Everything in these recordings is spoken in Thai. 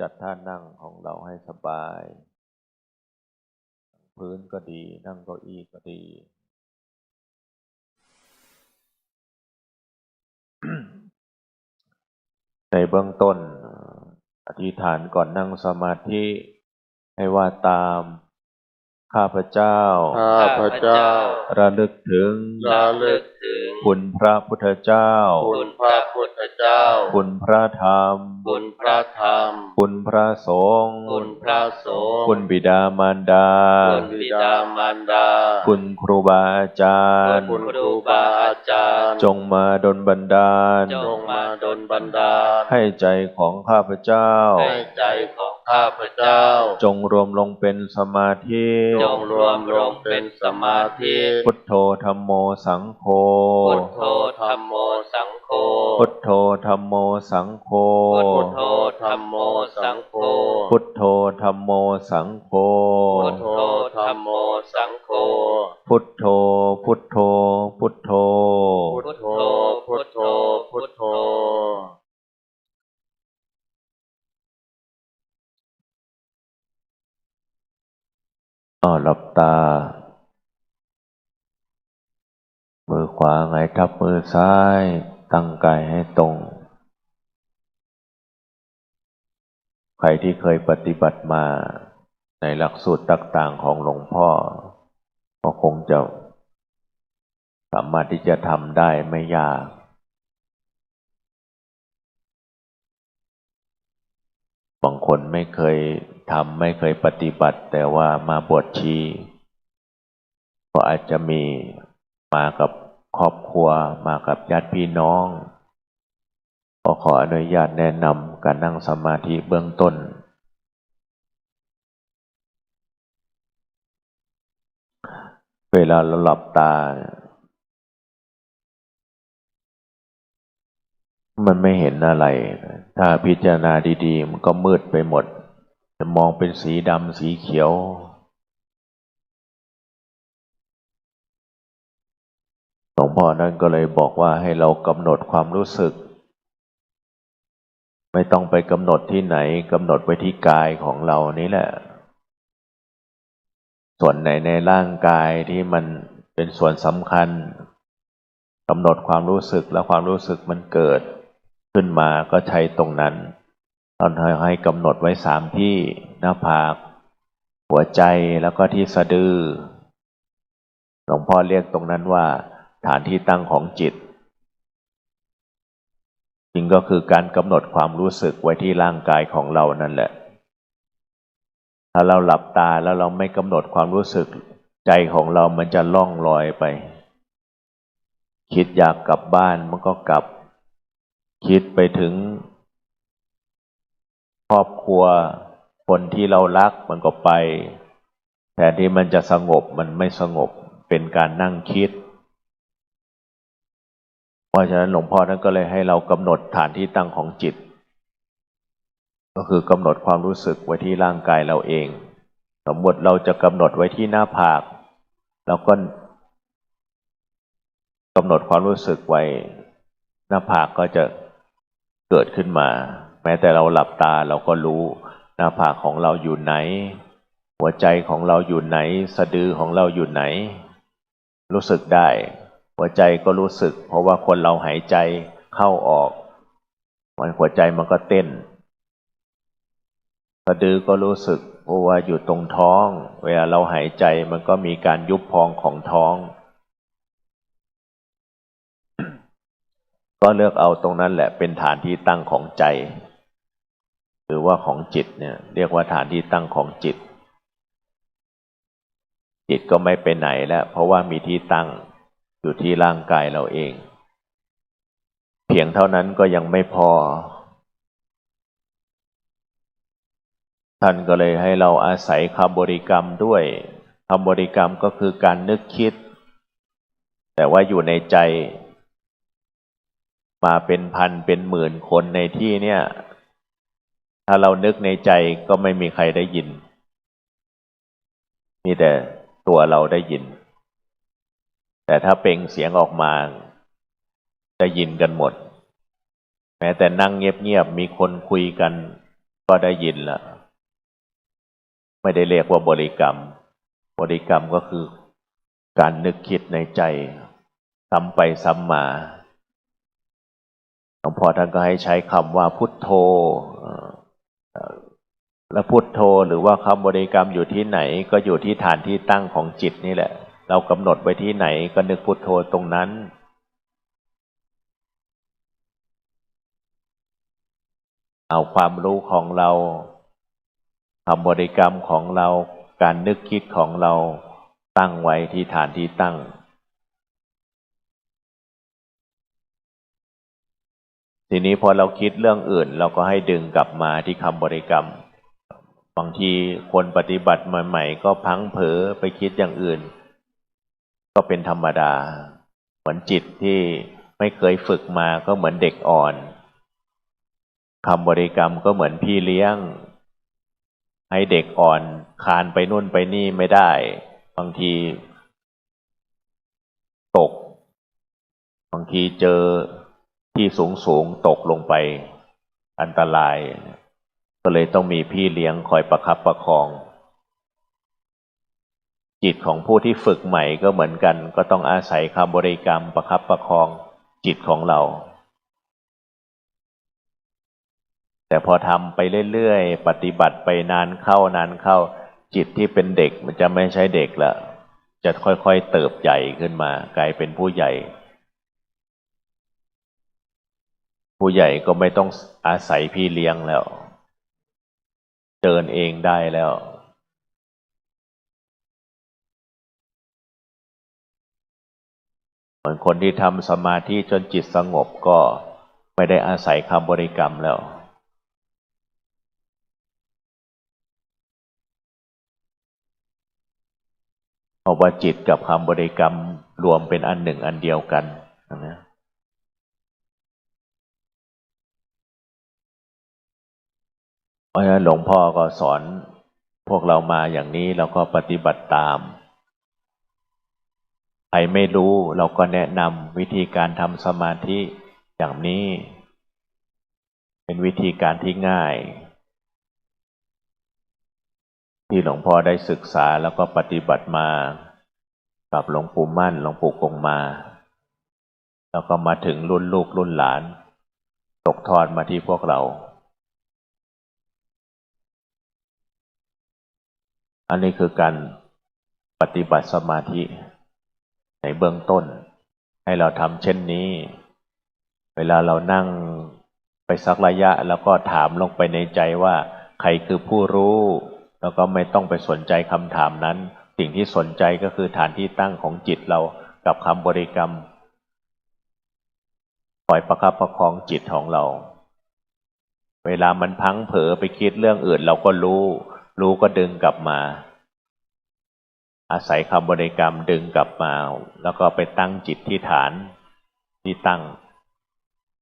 จัดท่านั่งของเราให้สบาย พื้นก็ดี นั่งเก้าอี้ก็ดี ในเบื้องต้นเอ่ออธิษฐานก่อนนั่งสมาธิ ให้ว่าตามข้าพเจ้า ข้าพเจ้า ระลึกถึง ระลึกถึง คุณพระพุทธเจ้า คุณพระพุทธเจ้า คุณพระธรรม คุณพระธรรม คุณพระสงฆ์ คุณพระสงฆ์ คุณบิดามารดา คุณบิดามารดา คุณครูบาอาจารย์ คุณครูบาอาจารย์ จงมาดลบันดาล จงมาดลบันดาล ให้ใจของข้าพเจ้า ให้ใจของ ข้าพเจ้า จงรวมลงเป็นสมาธิจงรวมลงเป็นสมาธิพุทโธธรรมโมสังโฆพุทโธธรรมโมสังโฆพุทโธธรรมโมสังโฆพุทโธธรรมโมสังโฆพุทโธธรรมโมสังโฆพุทโธธรรมโมสังโฆพุทโธพุทโธ พุทโธ พุทโธ พุทโธ พุทโธ อ้าวหลับตา มือขวาไงายทับมือ ซ้าย ตั้งกายให้ตรง ใครที่เคยปฏิบัติมาในหลักสูตรต่างๆของหลวงพ่อ ก็คงจะสามารถที่จะทำได้ไม่ยาก บางคนไม่เคยทำไม่เคยปฏิบัติ แต่ว่ามาบวชชี ก็อาจจะมีมากับ ครอบครัวมากับญาติพี่น้องก็ขออนุญาตแนะนำการนั่งสมาธิเบื้องต้น เวลาเราหลับตา มันไม่เห็นอะไร ถ้าพิจารณาดีๆ มันก็มืดไปหมดจะมองเป็นสีดำสีเขียว วงพ่อนั้นก็เลยบอกว่าให้เรากำหนดความรู้สึก ไม่ต้องไปกำหนดที่ไหนกำหนดไว้ที่กายของเรานี่แหละ ส่วนไหนในร่างกายที่มันเป็นส่วนสำคัญกำหนดความรู้สึกแล้วความรู้สึกมันเกิด ขึ้นมาก็ใช้ตรงนั้นตอนให้กำหนดไว้สามที่หน้าผาก หัวใจแล้วก็ที่สะดือหลวงพ่อเรียกตรงนั้นว่า ฐานที่ตั้งของจิตจริงก็คือการกำหนดความรู้สึกไว้ที่ร่างกายของเรานั่นแหละ ถ้าเราหลับตาแล้วเราไม่กำหนดความรู้สึก ใจของเรามันจะล่องลอยไป คิดอยากกลับบ้านมันก็กลับ คิดไปถึงครอบครัวคนที่เรารักมันก็ไป แต่ที่มันจะสงบมันไม่สงบเป็นการนั่งคิด เพราะฉะนั้นหลวงพ่อท่านก็เลยให้เรากำหนดฐานที่ตั้งของจิต ก็คือกำหนดความรู้สึกไว้ที่ร่างกายเราเอง สมมติเราจะกำหนดไว้ที่หน้าผากเราก็กำหนดความรู้สึกไว้ หน้าผากก็จะเกิดขึ้นมา แม้แต่เราหลับตาเราก็รู้ หน้าผากของเราอยู่ไหน หัวใจของเราอยู่ไหน สะดือของเราอยู่ไหน รู้สึกได้ หัวใจก็รู้สึก เพราะว่าคนเราหายใจเข้าออก มันหัวใจมันก็เต้นสะดือก็รู้สึก เพราะว่าอยู่ตรงท้อง เวลาเราหายใจมันก็มีการยุบพองของท้อง ก็เลือกเอาตรงนั้นแหละเป็นฐานที่ตั้งของใจ หรือว่าของจิตเนี่ย เรียกว่าฐานที่ตั้งของจิต จิตก็ไม่ไปไหนแล้ว เพราะว่ามีที่ตั้ง อยู่ที่ร่างกายเราเอง เพียงเท่านั้นก็ยังไม่พอ ท่านก็เลยให้เราอาศัยคำบริกรรมด้วยคำบริกรรมก็คือการนึกคิด แต่ว่าอยู่ในใจ มาเป็นพันเป็นหมื่นคนในที่เนี่ย ถ้าเรานึกในใจก็ไม่มีใครได้ยิน มีแต่ตัวเราได้ยิน แต่ถ้าเป่งเสียงออกมาได้ยินกันหมด แม้แต่นั่งเงียบๆมีคนคุยกันก็ได้ยินละไม่ได้เรียกว่าบริกรรม บริกรรมก็คือการนึกคิดในใจซ้ำไปซ้ำมาหลวงพ่อท่านก็ให้ใช้คำว่าพุทโธแล้วพุทโธหรือว่าคำบริกรรมอยู่ที่ไหน ก็อยู่ที่ฐานที่ตั้งของจิตนี่แหละ เรากำหนดไว้ที่ไหนก็นึกพุทโธตรงนั้น เอาความรู้ของเราคำบริกรรมของเราการนึกคิดของเราตั้งไว้ที่ฐานที่ตั้ง ทีนี้พอเราคิดเรื่องอื่น เราก็ให้ดึงกลับมาที่คำบริกรรม บางทีคนปฏิบัติใหม่ๆก็พังเผลอไปคิดอย่างอื่น ก็เป็นธรรมดา เหมือนจิตที่ไม่เคยฝึกมาก็เหมือนเด็กอ่อนคำบริกรรมก็เหมือนพี่เลี้ยง ให้เด็กอ่อนคานไปนู่นไปนี่ไม่ได้ บางที ตก บางทีเจอที่สูงสูงๆตกลงไป อันตราย ก็เลยต้องมีพี่เลี้ยงคอยประคับประคอง จิตของผู้ที่ฝึกใหม่ก็เหมือนกัน ก็ต้องอาศัยคำบริกรรมประคับประคองจิตของเรา แต่พอทำไปเรื่อยๆ ปฏิบัติไปนานเข้านานเข้า จิตที่เป็นเด็กมันจะไม่ใช่เด็กละจะค่อยๆเติบใหญ่ขึ้นมา กลายเป็นผู้ใหญ่ ผู้ใหญ่ก็ไม่ต้องอาศัยพี่เลี้ยงแล้ว เดินเองได้แล้ว เหมือนคนที่ทำสมาธิจนจิตสงบก็ไม่ได้อาศัยคำบริกรรมแล้ว เพราะว่าจิตกับคำบริกรรมรวมเป็นอันหนึ่งอันเดียวกันนะเพราะฉะนั้นหลวงพ่อก็สอนพวกเรามาอย่างนี้เราก็ปฏิบัติตาม ใครไม่รู้เราก็แนะนำวิธีการทำสมาธิอย่างนี้ เป็นวิธีการที่ง่าย ที่หลวงพ่อได้ศึกษาแล้วก็ปฏิบัติมากับหลวงปู่มั่นหลวงปู่กงมา แล้วก็มาถึงรุ่นลูกรุ่นหลาน ตกทอดมาที่พวกเรา อันนี้คือการปฏิบัติสมาธิ ในเบื้องต้น ให้เราทำเช่นนี้ เวลาเรานั่งไปสักระยะ แล้วก็ถามลงไปในใจว่า ใครคือผู้รู้ แล้วก็ไม่ต้องไปสนใจคำถามนั้น สิ่งที่สนใจก็คือฐานที่ตั้งของจิตเรากับคำบริกรรมคอยประคับประคองจิตของเรา เวลามันพังเผลอไปคิดเรื่องอื่นเราก็รู้ รู้ก็ดึงกลับมา อาศัยคำบริกรรมดึงกลับมา แล้วก็ไปตั้งจิตที่ฐานที่ตั้ง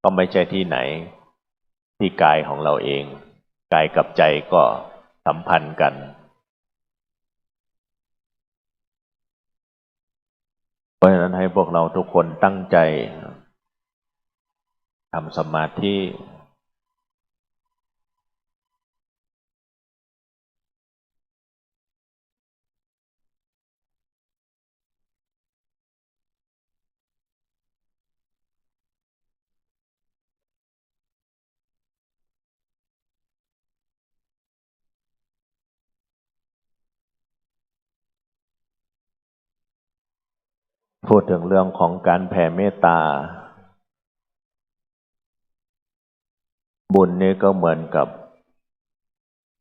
ก็ไม่ใช่ที่ไหน ที่กายของเราเอง กายกับใจก็สัมพันธ์กัน เพราะฉะนั้นให้พวกเราทุกคนตั้งใจทำสมาธิ พูดถึงเรื่องของการแผ่เมตตา บุญนี่ก็เหมือนกับ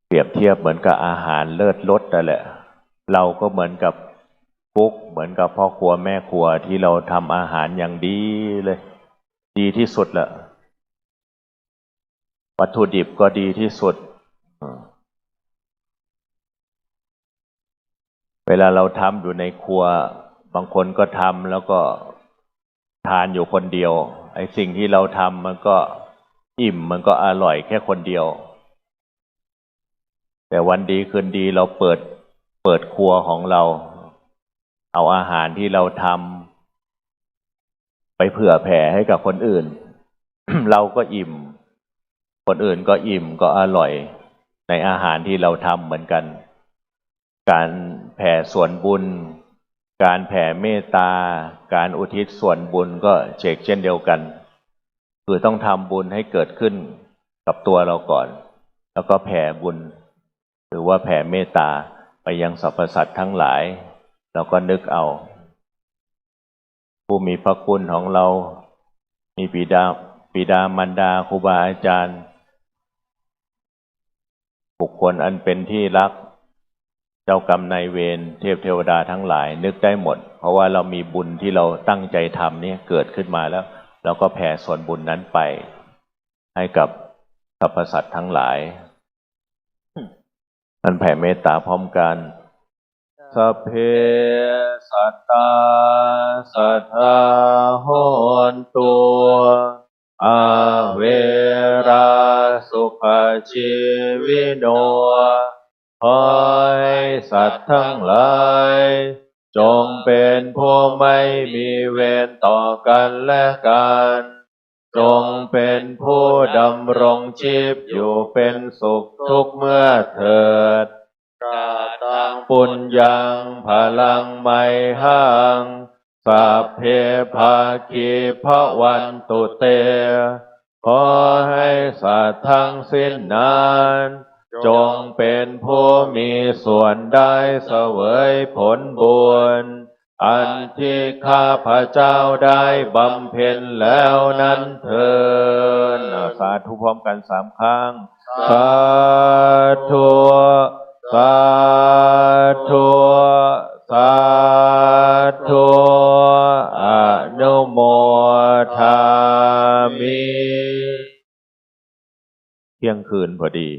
เปรียบเทียบเหมือนกับอาหารเลิศรสนั่นแหละ เราก็เหมือนกับกุ๊กเหมือนกับพ่อครัวแม่ครัวที่เราทำอาหารอย่างดีเลย ดีที่สุดแหละวัตถุดิบก็ดีที่สุด เวลาเราทำอยู่ในครัว บางคนก็ทำแล้วก็ทานอยู่คนเดียว ไอ้สิ่งที่เราทำมันก็อิ่มมันก็อร่อยแค่คนเดียว แต่วันดีคืนดีเราเปิดเปิดครัวของเรา เอาอาหารที่เราทำไปเผื่อแผ่ให้กับคนอื่น เราก็อิ่ม คนอื่นก็อิ่มก็อร่อยในอาหารที่เราทำเหมือนกัน การแผ่ส่วนบุญ การแผ่เมตตา การอุทิศส่วนบุญก็เชกเช่นเดียวกัน คือต้องทำบุญให้เกิดขึ้นกับตัวเราก่อน แล้วก็แผ่บุญ หรือว่าแผ่เมตตาไปยังสรรพสัตว์ทั้งหลาย เราก็นึกเอา ผู้มีพระคุณของเรา มีบิดาบิดามารดาครูบาอาจารย์ บุคคลอันเป็นที่รัก จ้ากรรมนายเวรเทพเทวดาทั้งหลายนึกได้หมด เพราะว่าเรามีบุญที่เราตั้งใจทำเนี่ยเกิดขึ้นมาแล้ว เราก็แผ่ส่วนบุญนั้นไป ให้กับสรรพสัตว์ทั้งหลายมันแผ่เมตตาพร้อมกันสัพเพสัตตาสัทธาโหนตัวอาเวราสุขชีวิโน ตว์ทั้งหลาย จงเป็นผู้ไม่มีเวรต่อกันและกัน จงเป็นผู้ดำรงชีพอยู่เป็นสุขทุกเมื่อเถิดกาตังปุญญังพลังไมหังสัพเพภาคีพระวันตุเต ขอให้สัตว์ทั้งสิ้นนั้น จงเป็นผู้มีส่วนได้เสวยผลบุญอันที่ข้าพระเจ้าได้บำเพ็ญแล้วนั้นเถิดสาธุพร้อมกันสามครั้ง สาธุสาธุสาธุอนุโมทามิ เที่ยงคืนพอดี